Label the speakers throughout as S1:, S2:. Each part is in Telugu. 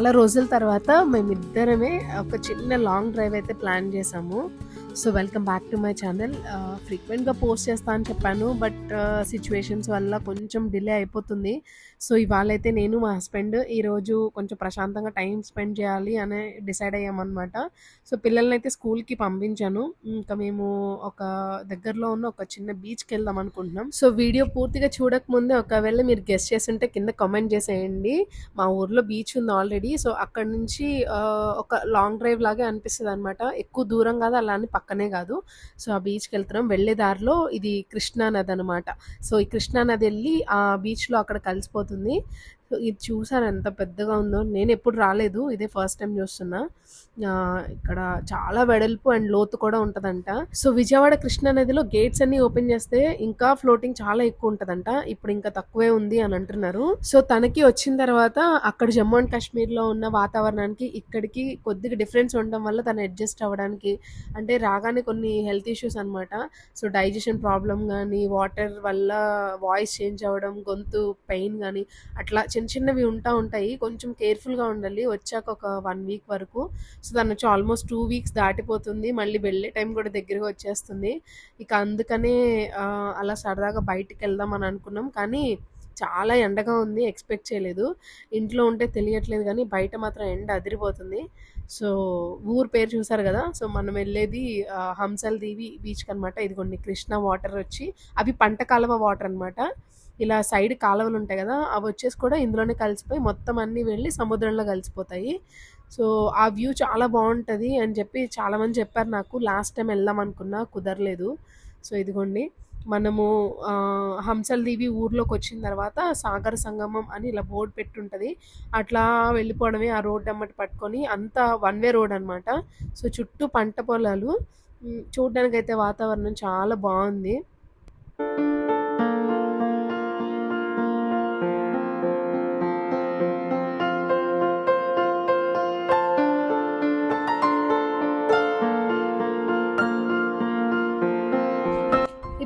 S1: చాలా రోజుల తర్వాత మేమిద్దరమే ఒక చిన్న లాంగ్ డ్రైవ్ అయితే ప్లాన్ చేసాము. So welcome back to my channel. ఫ్రీక్వెంట్గా పోస్ట్ చేస్తా అని చెప్పాను బట్ సిచ్యువేషన్స్ వల్ల కొంచెం డిలే అయిపోతుంది. సో ఇవాళైతే నేను మా హస్బెండ్ ఈరోజు కొంచెం ప్రశాంతంగా టైం స్పెండ్ చేయాలి అని డిసైడ్ అయ్యామన్నమాట. సో పిల్లల్ని అయితే స్కూల్కి పంపించాను. ఇంకా మేము ఒక దగ్గరలో ఉన్న ఒక చిన్న బీచ్కి వెళ్దాం అనుకుంటున్నాం. సో వీడియో పూర్తిగా చూడకముందే ఒకవేళ మీరు గెస్ట్ చేస్తుంటే కింద కామెంట్ చేసేయండి. మా ఊర్లో బీచ్ ఉంది ఆల్రెడీ. సో అక్కడ నుంచి ఒక లాంగ్ డ్రైవ్ లాగే అనిపిస్తుంది అనమాట ఎక్కువ దూరం కాదు అలా అని పక్క పక్కనే కాదు. సో ఆ బీచ్కి వెళ్తున్నాం. వెళ్ళే దారిలో ఇది కృష్ణా నది అనమాట సో ఈ కృష్ణా నది వెళ్ళి ఆ బీచ్లో అక్కడ కలిసిపోతుంది. ఇది చూసారు ఎంత పెద్దగా ఉందో? నేను ఎప్పుడు రాలేదు. ఇదే ఫస్ట్ టైం చూస్తున్నా. ఇక్కడ చాలా వెడల్పు అండ్ లోతు కూడా ఉంటుందంట. సో విజయవాడ కృష్ణా నదిలో గేట్స్ అన్ని ఓపెన్ చేస్తే ఇంకా ఫ్లోటింగ్ చాలా ఎక్కువ ఉంటుందంట. ఇప్పుడు ఇంకా తక్కువే ఉంది అని అంటున్నారు. సో తనకి వచ్చిన తర్వాత అక్కడ జమ్మూ అండ్ కాశ్మీర్లో ఉన్న వాతావరణానికి ఇక్కడికి కొద్దిగా డిఫరెన్స్ ఉండడం వల్ల తను అడ్జస్ట్ అవ్వడానికి అంటే రాగానే కొన్ని హెల్త్ ఇష్యూస్ అనమాట సో డైజెషన్ ప్రాబ్లం కానీ వాటర్ వల్ల వాయిస్ చేంజ్ అవ్వడం గొంతు పెయిన్ కానీ అట్లా చిన్న చిన్నవి ఉంటా ఉంటాయి. కొంచెం కేర్ఫుల్గా ఉండాలి. వచ్చాక ఒక వన్ వీక్ వరకు. సో దాని వచ్చి ఆల్మోస్ట్ టూ వీక్స్ దాటిపోతుంది. మళ్ళీ వెళ్ళే టైం కూడా దగ్గరగా వచ్చేస్తుంది. ఇక అందుకనే అలా సరదాగా బయటికి వెళ్దాం అని అనుకున్నాం. కానీ చాలా ఎండగా ఉంది. ఎక్స్పెక్ట్ చేయలేదు. ఇంట్లో ఉంటే తెలియట్లేదు కానీ బయట మాత్రం ఎండ అదిరిపోతుంది. సో ఊరు పేరు చూసారు కదా? సో మనం వెళ్ళేది హంసల్ దేవి బీచ్కి అనమాట ఇదిగోండి కృష్ణ వాటర్ వచ్చి అవి పంట కాలువ వాటర్ అన్నమాట. ఇలా సైడ్ కాలువలు ఉంటాయి కదా అవి వచ్చేసి కూడా ఇందులోనే కలిసిపోయి మొత్తం అన్నీ వెళ్ళి సముద్రంలో కలిసిపోతాయి. సో ఆ వ్యూ చాలా బాగుంటుంది అని చెప్పి చాలామంది చెప్పారు నాకు. లాస్ట్ టైం వెళ్దాం అనుకున్నా కుదరలేదు. సో ఇదిగోండి. మనము హంసల్ దీవి ఊర్లోకి వచ్చిన తర్వాత సాగర సంగమం అని ఇలా బోర్డు పెట్టుంటుంది. అట్లా వెళ్ళిపోవడమే ఆ రోడ్ అమ్మటి పట్టుకొని అంతా వన్ వే రోడ్ అనమాట సో చుట్టూ పంట పొలాలు. చూడడానికైతే వాతావరణం చాలా బాగుంది.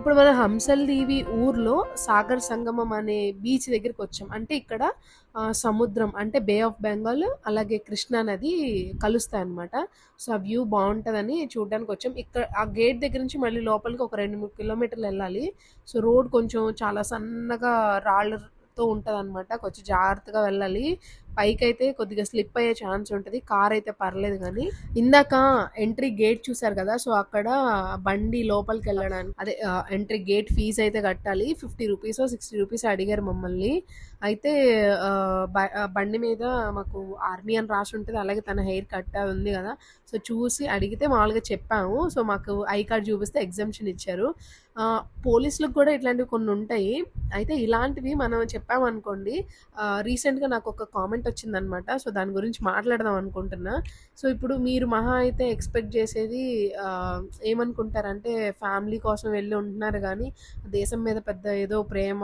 S1: ఇప్పుడు మన హంసల్ దేవి ఊర్లో సాగర్ సంగమం అనే బీచ్ దగ్గరికి వచ్చాం. అంటే ఇక్కడ సముద్రం అంటే బే ఆఫ్ బెంగాల్ అలాగే కృష్ణా నది కలుస్తాయి అనమాట సో ఆ వ్యూ బాగుంటుందని చూడడానికి వచ్చాం. ఇక్కడ ఆ గేట్ దగ్గర నుంచి మళ్ళీ లోపలికి ఒక రెండు మూడు కిలోమీటర్లు వెళ్ళాలి. సో రోడ్ కొంచెం చాలా సన్నగా రాళ్ళతో ఉంటుంది అనమాట కొంచెం జాగ్రత్తగా వెళ్ళాలి. పైకి అయితే కొద్దిగా స్లిప్ అయ్యే ఛాన్స్ ఉంటుంది కార్ అయితే పర్లేదు కానీ ఇందాక ఎంట్రీ గేట్ చూసారు కదా సో అక్కడ బండి లోపలికి వెళ్ళడానికి అదే ఎంట్రీ గేట్ ఫీజు అయితే కట్టాలి. ఫిఫ్టీ రూపీస్ సిక్స్టీ రూపీస్ అడిగారు మమ్మల్ని. అయితే బ- బండి మీద మాకు ఆర్మీ అని రాసి ఉంటుంది అలాగే తన హెయిర్ కట్ అది ఉంది కదా. సో చూసి అడిగితే మామూలుగా చెప్పాము. సో మాకు ఐ కార్డ్ చూపిస్తే ఎగ్జామ్షన్ ఇచ్చారు. పోలీసులకు కూడా ఇట్లాంటివి కొన్ని ఉంటాయి. అయితే ఇలాంటివి మనం చెప్పామనుకోండి రీసెంట్గా నాకు ఒక కామెంట్ వచ్చిందనమాట. సో దాని గురించి మాట్లాడదాం అనుకుంటున్నా. సో ఇప్పుడు మీరు మహా అయితే ఎక్స్పెక్ట్ చేసేది ఏమనుకుంటారంటే ఫ్యామిలీ కోసం వెళ్ళి ఉంటున్నారు కానీ దేశం మీద పెద్ద ఏదో ప్రేమ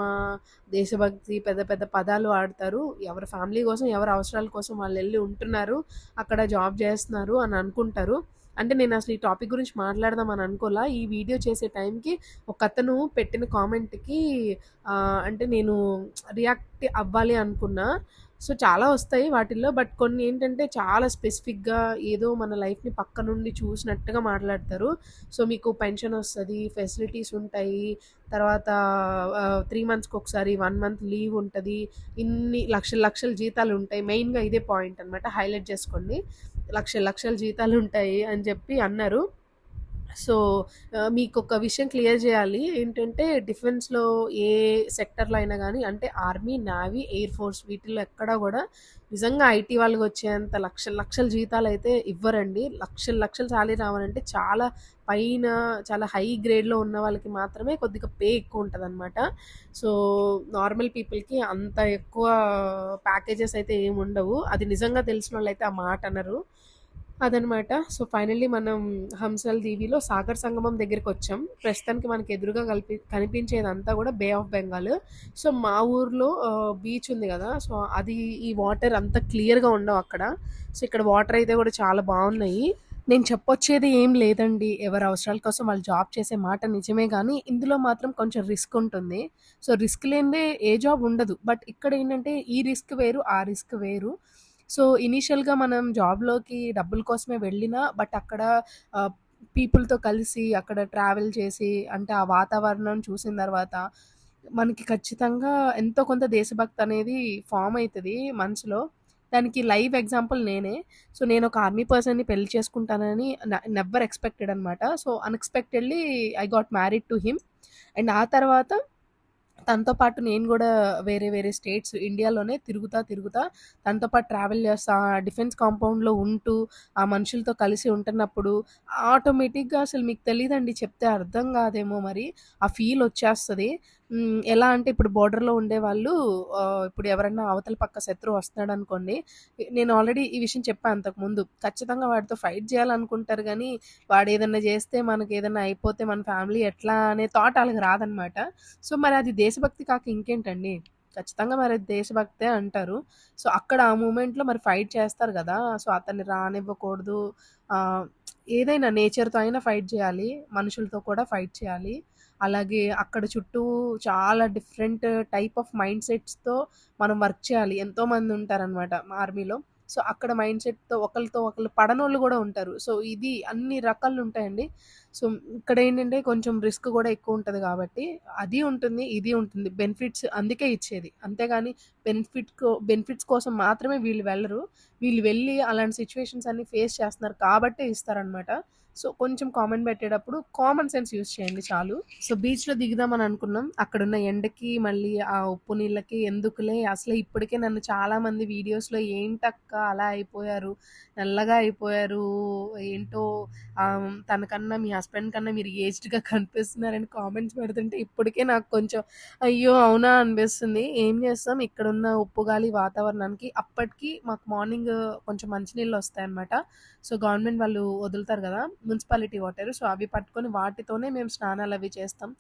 S1: దేశభక్తి పెద్ద పెద్ద పదాలు ఆడతారు. ఎవరి ఫ్యామిలీ కోసం ఎవరి అవసరాల కోసం వాళ్ళు వెళ్ళి ఉంటున్నారు. అక్కడ జాబ్ చేస్తున్నారు అని అనుకుంటారు. అంటే నేను అసలు ఈ టాపిక్ గురించి మాట్లాడదాం అని అనుకోలా. ఈ వీడియో చేసే టైంకి ఒక అతను పెట్టిన కామెంట్కి అంటే నేను రియాక్ట్ అవ్వాలి అనుకున్నా. సో చాలా వస్తాయి వాటిల్లో. బట్ కొన్ని ఏంటంటే చాలా స్పెసిఫిక్గా ఏదో మన లైఫ్ని పక్క నుండి చూసినట్టుగా మాట్లాడతారు. సో మీకు పెన్షన్ వస్తుంది ఫెసిలిటీస్ ఉంటాయి. తర్వాత త్రీ మంత్స్కి ఒకసారి వన్ మంత్ లీవ్ ఉంటుంది. ఇన్ని లక్షల లక్షల జీతాలు ఉంటాయి. మెయిన్గా ఇదే పాయింట్ అనమాట హైలైట్ చేసుకోండి. లక్ష లక్షల జీతాలు ఉంటాయి అని చెప్పి అన్నారు. సో మీకు ఒక విషయం క్లియర్ చేయాలి. ఏంటంటే డిఫెన్స్లో ఏ సెక్టర్లో అయినా కానీ అంటే ఆర్మీ నావీ ఎయిర్ ఫోర్స్ వీటిల్లో ఎక్కడా కూడా నిజంగా ఐటీ వాళ్ళకి వచ్చేంత లక్షల లక్షల జీతాలు అయితే ఇవ్వరండి. లక్షల లక్షల శాలరీ రావాలంటే చాలా పైన చాలా హై గ్రేడ్లో ఉన్న వాళ్ళకి మాత్రమే కొద్దిగా పే ఎక్కువ ఉంటుంది అనమాట సో నార్మల్ పీపుల్కి అంత ఎక్కువ ప్యాకేజెస్ అయితే ఏమి ఉండవు అది నిజంగా తెలిసిన వాళ్ళు అయితే ఆ మాట అనరు. అదనమాట. సో ఫైనల్లీ మనం హంసల్ దీవిలో సాగర్ సంగమం దగ్గరికి వచ్చాం. ప్రస్తుతానికి మనకి ఎదురుగా కలిపి కనిపించేదంతా కూడా బే ఆఫ్ బెంగాల్. సో మా ఊర్లో బీచ్ ఉంది కదా. సో అది ఈ వాటర్ అంత క్లియర్గా ఉండవు అక్కడ. సో ఇక్కడ వాటర్ అయితే కూడా చాలా బాగున్నాయి. నేను చెప్పొచ్చేది ఏం లేదండి. ఎవరి అవసరాల కోసం వాళ్ళు జాబ్ చేసే మాట నిజమే కానీ ఇందులో మాత్రం కొంచెం రిస్క్ ఉంటుంది. సో రిస్క్ లేనిదే ఏ జాబ్ ఉండదు. బట్ ఇక్కడ ఏంటంటే ఈ రిస్క్ వేరు ఆ రిస్క్ వేరు. సో, ఇనీషియల్‌గా మనం జాబ్‌లోకి డబ్బుల కోసమే వెళ్ళినా బట్ అక్కడ పీపుల్‌తో కలిసి అక్కడ ట్రావెల్ చేసి అంటే ఆ వాతావరణం చూసిన తర్వాత మనకి ఖచ్చితంగా ఎంతో కొంత దేశభక్తి అనేది ఫామ్ అవుతుంది మనసులో. దానికి లైవ్ ఎగ్జాంపుల్ నేనే. సో, నేను ఒక ఆర్మీ పర్సన్‌ని పెళ్ళి చేసుకుంటానని నెవర్ ఎక్స్‌పెక్టెడ్ అనమాట. So, unexpectedly I got married to him. And ఆ తర్వాత తనతో పాటు నేను కూడా వేరే వేరే స్టేట్స్ ఇండియాలోనే తిరుగుతా, తిరుగుతా తనతో పాటు ట్రావెల్ చేస్తా, డిఫెన్స్ కాంపౌండ్‌లో ఉంటూ, ఆ మనుషులతో కలిసి ఉంటున్నప్పుడు ఆటోమేటిక్‌గా అసలు మీకు తెలియదండి చెప్తే అర్థం కాదేమో మరి. ఆ ఫీల్ వచ్చేస్తుంది ఎలా అంటే ఇప్పుడు బార్డర్లో ఉండే వాళ్ళు ఇప్పుడు ఎవరన్నా అవతల పక్క శత్రువు వస్తున్నాడు అనుకోండి నేను ఆల్రెడీ ఈ విషయం చెప్పాను అంతకుముందు. ఖచ్చితంగా వాడితో ఫైట్ చేయాలనుకుంటారు కానీ వాడు ఏదైనా చేస్తే మనకి ఏదైనా అయిపోతే మన ఫ్యామిలీ ఎట్లా అనే థాట్ వాళ్ళకి రాదనమాట. సో, మరి అది దేశభక్తి కాక ఇంకేంటండి? ఖచ్చితంగా మరి దేశభక్తే అంటారు. సో, అక్కడ ఆ మూమెంట్‌లో మరి ఫైట్ చేస్తారు కదా సో, అతన్ని రానివ్వకూడదు. ఏదైనా నేచర్‌తో అయినా ఫైట్ చేయాలి. మనుషులతో కూడా ఫైట్ చేయాలి. అలాగే అక్కడ చుట్టూ చాలా డిఫరెంట్ టైప్ ఆఫ్ మైండ్ సెట్స్‌తో మనం వర్క్ చేయాలి. ఎంతోమంది ఉంటారనమాట ఆర్మీలో. సో, అక్కడ మైండ్ సెట్‌తో ఒకరితో ఒకళ్ళు పడనోళ్ళు కూడా ఉంటారు. సో, ఇది అన్ని రకాలు ఉంటాయండి సో, ఇక్కడ ఏంటంటే కొంచెం రిస్క్ కూడా ఎక్కువ ఉంటుంది కాబట్టి అది ఉంటుంది, ఇది ఉంటుంది. బెనిఫిట్స్ అందుకే ఇచ్చేది. అంతేగాని బెనిఫిట్ బెనిఫిట్స్ కోసం మాత్రమే వీళ్ళు వెళ్ళరు వీళ్ళు వెళ్ళి అలాంటి సిచ్యువేషన్స్ అన్నీ ఫేస్ చేస్తున్నారు కాబట్టే ఇస్తారనమాట. సో, కొంచెం కామెంట్ పెట్టేటప్పుడు కామన్ సెన్స్ యూస్ చేయండి చాలు. సో, బీచ్‌లో దిగుదామని అనుకున్నాం. అక్కడున్న ఎండకి, మళ్ళీ ఆ ఉప్పు నీళ్ళకి ఎందుకులే అసలు ఇప్పటికే నన్ను చాలామంది వీడియోస్‌లో ఏంటక్క అలా అయిపోయారు, నల్లగా అయిపోయారు, ఏంటో తనకన్నా మీ హస్బెండ్ కన్నా మీరు ఏజ్డ్‌గా కనిపిస్తున్నారని కామెంట్స్ పెడుతుంటే ఇప్పటికే నాకు కొంచెం అయ్యో! అవునా అనిపిస్తుంది. ఏం చేస్తాం ఇక్కడున్న ఉప్పు గాలి వాతావరణానికి అప్పటికి మాకు మార్నింగ్ కొంచెం మంచినీళ్ళు వస్తాయన్నమాట. సో, గవర్నమెంట్ వాళ్ళు వదులుతారు కదా మున్సిపాలిటీ వాటర్. సో, అవి పట్టుకొని వాటితోనే మేము స్నానాలు అవి చేస్తాం.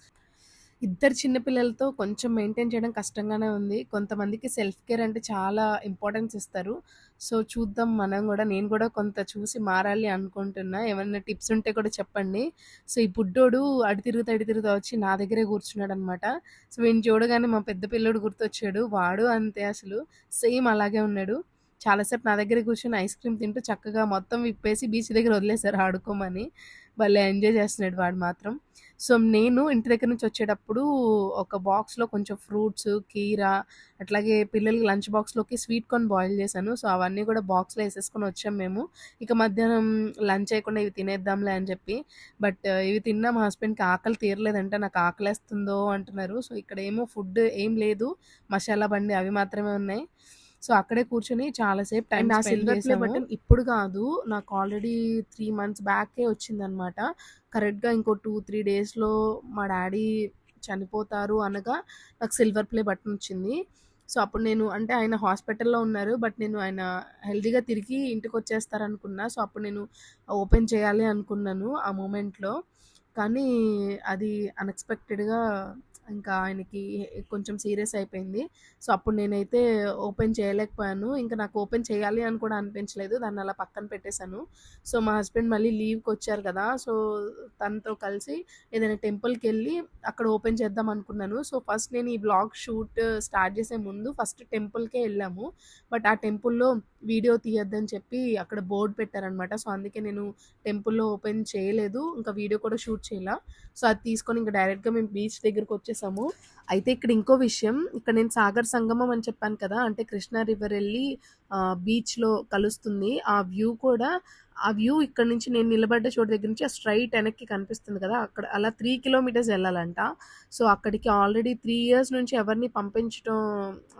S1: ఇద్దరు చిన్నపిల్లలతో కొంచెం మెయింటైన్ చేయడం కష్టంగానే ఉంది. కొంతమందికి సెల్ఫ్ కేర్ అంటే చాలా ఇంపార్టెన్స్ ఇస్తారు. సో, చూద్దాం మనం కూడా నేను కూడా కొంత చూసి మారాలి అనుకుంటున్నా. ఏమైనా టిప్స్ ఉంటే కూడా చెప్పండి. సో, ఈ బుడ్డోడు అడి తిరుగుతా, అడి తిరుగుతా వచ్చి నా దగ్గరే కూర్చున్నాడు అనమాట సో, వీడిని చూడగానే మా పెద్ద పిల్లోడు గుర్తొచ్చాడు. వాడు అంతే అసలు. సేమ్ అలాగే ఉన్నాడు. చాలాసేపు నా దగ్గర కూర్చొని ఐస్ క్రీమ్ తింటూ చక్కగా మొత్తం విప్పేసి బీచ్ దగ్గర వదిలేశారు ఆడుకోమని. భలే ఎంజాయ్ చేస్తున్నాడు వాడు మాత్రం. సో, నేను ఇంటి దగ్గర నుంచి వచ్చేటప్పుడు ఒక బాక్స్‌లో కొంచెం ఫ్రూట్స్, కీర అట్లాగే పిల్లలకి లంచ్ బాక్స్‌లోకి స్వీట్ కార్న్ బాయిల్ చేశాను. సో, అవన్నీ కూడా బాక్స్‌లో వేసేసుకొని వచ్చాం మేము. ఇక మధ్యాహ్నం లంచ్ చేయకుండా ఇవి తినేద్దాంలే అని చెప్పి. బట్ ఇవి తిన్నా మా హస్బెండ్‌కి ఆకలి తీరలేదంట. నాకు ఆకలేస్తుందో అంటున్నారు. సో, ఇక్కడ ఏమో ఫుడ్ ఏం లేదు. మసాలా బండి అవి మాత్రమే ఉన్నాయి. సో, అక్కడే కూర్చొని చాలా సేపు టైమ్
S2: అండ్ ఆ
S1: స్పెండ్
S2: సిల్వర్ ప్లే. బటన్
S1: ఇప్పుడు కాదు. నాకు ఆల్రెడీ 3 మంత్స్ బ్యాకే వచ్చిందనమాట. కరెక్ట్‌గా ఇంకో 2, 3 డేస్‌లో మా డ్యాడీ చనిపోతారు అనగా నాకు సిల్వర్ ప్లే బటన్ వచ్చింది. సో, అప్పుడు నేను అంటే ఆయన హాస్పిటల్‌లో ఉన్నారు. బట్ నేను ఆయన హెల్తీగా తిరిగి ఇంటికొచ్చేస్తారనుకున్నా. సో, అప్పుడు నేను ఓపెన్ చేయాలి అనుకున్నాను ఆ మూమెంట్‌లో. కానీ అది అన్‌ఎక్స్‌పెక్టెడ్‌గా ఇంకా ఆయనకి కొంచెం సీరియస్ అయిపోయింది. సో, అప్పుడు నేనైతే ఓపెన్ చేయలేకపోయాను. ఇంకా నాకు ఓపెన్ చేయాలి అని కూడా అనిపించలేదు. దాన్ని అలా పక్కన పెట్టేశాను. సో, మా హస్బెండ్ మళ్ళీ లీవ్కి వచ్చారు కదా! సో, తనతో కలిసి ఏదైనా టెంపుల్కి వెళ్ళి అక్కడ ఓపెన్ చేద్దాం అనుకున్నాను. సో, ఫస్ట్ నేను ఈ బ్లాగ్ షూట్ స్టార్ట్ చేసే ముందు ఫస్ట్ టెంపుల్‌కే వెళ్ళాము బట్ ఆ టెంపుల్‌లో వీడియో తీయొద్దని చెప్పి అక్కడ బోర్డు పెట్టారనమాట. సో, అందుకే నేను టెంపుల్‌లో ఓపెన్ చేయలేదు. ఇంకా వీడియో కూడా షూట్ చేయలా. సో, అది తీసుకొని ఇంకా డైరెక్ట్‌గా మేము బీచ్ దగ్గరికొచ్చేసాము. అయితే ఇక్కడ ఇంకో విషయం ఇక్కడ నేను సాగర్ సంగమం అని చెప్పాను కదా! అంటే కృష్ణా రివర్ వెళ్ళి బీచ్‌లో కలుస్తుంది. ఆ వ్యూ కూడా ఆ వ్యూ ఇక్కడ నుంచి నేను నిలబడ్డ చోటు దగ్గర నుంచి స్ట్రైట్ వెనక్కి కనిపిస్తుంది కదా! అక్కడ అలా త్రీ కిలోమీటర్స్ వెళ్ళాలంట సో, అక్కడికి ఆల్రెడీ త్రీ ఇయర్స్ నుంచి ఎవరిని పంపించడం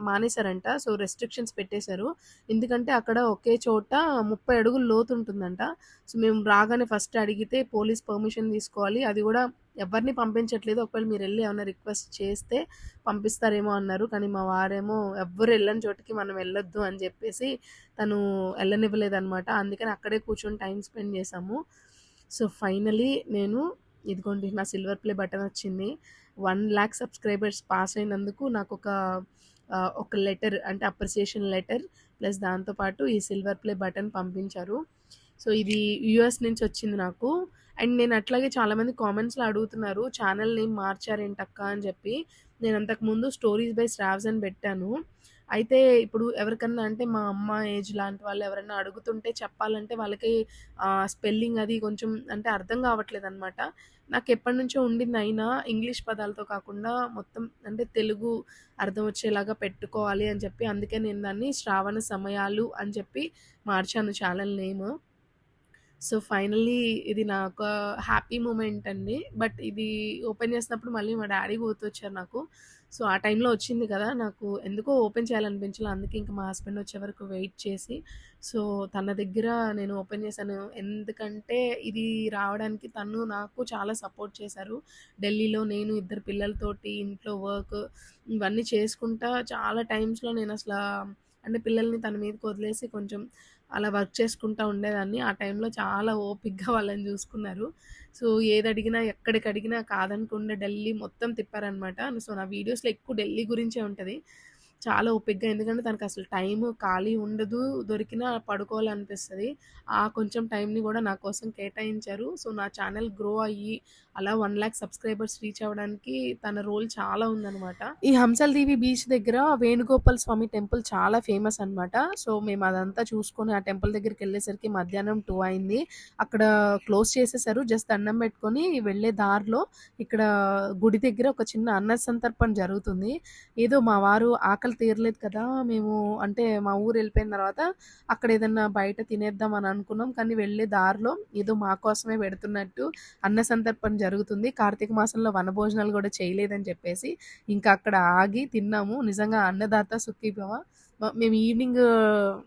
S1: మానేశారంట. సో, రెస్ట్రిక్షన్స్ పెట్టేశారు. ఎందుకంటే అక్కడ ఒకే చోట 30 అడుగులు లోతు ఉంటుందంట. సో, మేము రాగానే ఫస్ట్ అడిగితే పోలీస్ పర్మిషన్ తీసుకోవాలి. అది కూడా ఎవరిని పంపించట్లేదు. ఒకవేళ మీరు వెళ్ళి ఏమైనా రిక్వెస్ట్ చేస్తే పంపిస్తారేమో అన్నారు. కానీ మా వారేమో ఎవ్వరు వెళ్ళని చోటికి మనం వెళ్ళొద్దు అని చెప్పేసి తను వెళ్ళనివ్వలేదనమాట అందుకని అక్కడే కూర్చొని టైం స్పెండ్ చేశాము. సో, ఫైనలీ నేను ఇదిగోండి నా సిల్వర్ ప్లే బటన్ వచ్చింది. వన్ ల్యాక్ సబ్స్క్రైబర్స్ పాస్ అయినందుకు నాకు ఒక ఒక లెటర్ అంటే అప్రిసియేషన్ లెటర్ ప్లస్ దాంతో పాటు ఈ సిల్వర్ ప్లే బటన్ పంపించారు. సో, ఇది యూఎస్ నుంచి వచ్చింది నాకు. అండ్ నేను అట్లాగే చాలామంది కామెంట్స్‌లో అడుగుతున్నారు. ఛానల్ నేమ్ మార్చారేంటక్క అని చెప్పి. నేను అంతకుముందు స్టోరీస్ బై స్ట్రావ్స్ అని పెట్టాను. అయితే ఇప్పుడు ఎవరికన్నా అంటే మా అమ్మ ఏజ్ లాంటి వాళ్ళు ఎవరైనా అడుగుతుంటే చెప్పాలంటే వాళ్ళకి స్పెల్లింగ్ అది కొంచెం అంటే అర్థం కావట్లేదు అన్నమాట నాకు ఎప్పటి నుంచో ఉండింది అయినా ఇంగ్లీష్ పదాలతో కాకుండా మొత్తం అంటే తెలుగు అర్థం వచ్చేలాగా పెట్టుకోవాలి అని చెప్పి అందుకే నేను దాన్ని శ్రావణ సమయాలు అని చెప్పి మార్చాను ఛానల్ నేమ్. సో, ఫైనల్లీ ఇది నాక హ్యాపీ మూమెంట్ అండి. బట్ ఇది ఓపెన్ చేసినప్పుడు మళ్ళీ మా డాడీ గుర్తొచ్చారు నాకు. సో, ఆ టైంలో వచ్చింది కదా! నాకు ఎందుకో ఓపెన్ చేయాలనిపించలే. అందుకే ఇంకా మా హస్బెండ్ వచ్చే వరకు వెయిట్ చేసి, సో, తన దగ్గర నేను ఓపెన్ చేశాను. ఎందుకంటే ఇది రావడానికి తను నాకు చాలా సపోర్ట్ చేశారు. ఢిల్లీలో నేను ఇద్దరు పిల్లలతోటి ఇంట్లో వర్క్ ఇవన్నీ చేసుకుంటా చాలా టైమ్స్‌లో నేను అసలు అంటే పిల్లల్ని తన మీదకి వదిలేసి కొంచెం అలా వర్క్ చేసుకుంటా ఉండేదాన్ని. ఆ టైంలో చాలా ఓపిక్గా వాళ్ళని చూసుకున్నారు. సో, ఏది అడిగినా ఎక్కడికి అడిగినా కాదనకుండా ఢిల్లీ మొత్తం తిప్పారనమాట. సో, నా వీడియోస్‌లో ఎక్కువ ఢిల్లీ గురించే ఉంటుంది చాలా ఓపికగా ఎందుకంటే తనకు అసలు టైం ఖాళీ ఉండదు. దొరికినా పడుకోవాలనిపిస్తుంది ఆ కొంచెం టైంని కూడా నా కోసం కేటాయించారు. సో, నా ఛానల్ గ్రో అయ్యి అలా వన్ ల్యాక్ సబ్స్క్రైబర్స్ రీచ్ అవ్వడానికి తన రోల్ చాలా ఉందనమాట. ఈ హంసల్దేవి బీచ్ దగ్గర వేణుగోపాల స్వామి టెంపుల్ చాలా ఫేమస్ అనమాట. సో, మేము అదంతా చూసుకొని ఆ టెంపుల్ దగ్గరికి వెళ్ళేసరికి మధ్యాహ్నం టూ అయింది. అక్కడ క్లోజ్ చేసేసారు. జస్ట్ అన్నం పెట్టుకొని వెళ్ళే దారిలో ఇక్కడ గుడి దగ్గర ఒక చిన్న అన్న సంతర్పణ జరుగుతుంది. ఏదో మా వారు ఆకలి తీరలేదు కదా! మేము అంటే మా ఊరు వెళ్ళిపోయిన తర్వాత అక్కడ ఏదన్నా బయట తినేద్దాం అని అనుకున్నాం. కానీ వెళ్ళే దారిలో ఏదో మా కోసమే పెడుతున్నట్టు అన్న సందర్పణ జరుగుతుంది. కార్తీక మాసంలో వనభోజనాలు కూడా చేయలేదని చెప్పేసి ఇంకా అక్కడ ఆగి తిన్నాము. నిజంగా అన్నదాత సుఖీభవ. మేము ఈవినింగ్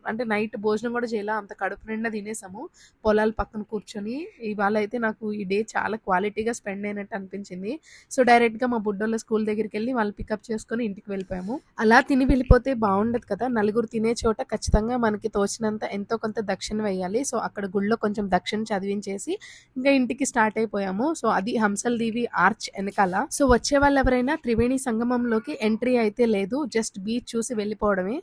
S1: అంటే నైట్ భోజనం కూడా చేయాలి అంత కడుపు నిండా తినేసాము. పొలాల పక్కన కూర్చొని ఇవాళ అయితే నాకు ఈ డే చాలా క్వాలిటీగా స్పెండ్ అయినట్టు అనిపించింది. సో, డైరెక్ట్‌గా మా బుడ్డోళ్ళ స్కూల్ దగ్గరికి వెళ్ళి వాళ్ళు పికప్ చేసుకొని ఇంటికి వెళ్ళిపోయాము. అలా తిని వెళ్ళిపోతే బాగుండదు కదా! నలుగురు తినే చోట ఖచ్చితంగా మనకి తోచినంత ఎంతో కొంత దక్షిణ వేయాలి. సో, అక్కడ గుళ్ళో కొంచెం దక్షిణ చదివించేసి ఇంకా ఇంటికి స్టార్ట్ అయిపోయాము. సో, అది హంసల్ దీవి ఆర్చ్ వెనకాల సో, వచ్చే వాళ్ళు ఎవరైనా త్రివేణి సంగమంలోకి ఎంట్రీ అయితే లేదు. జస్ట్ బీచ్ చూసి వెళ్ళిపోవడమే.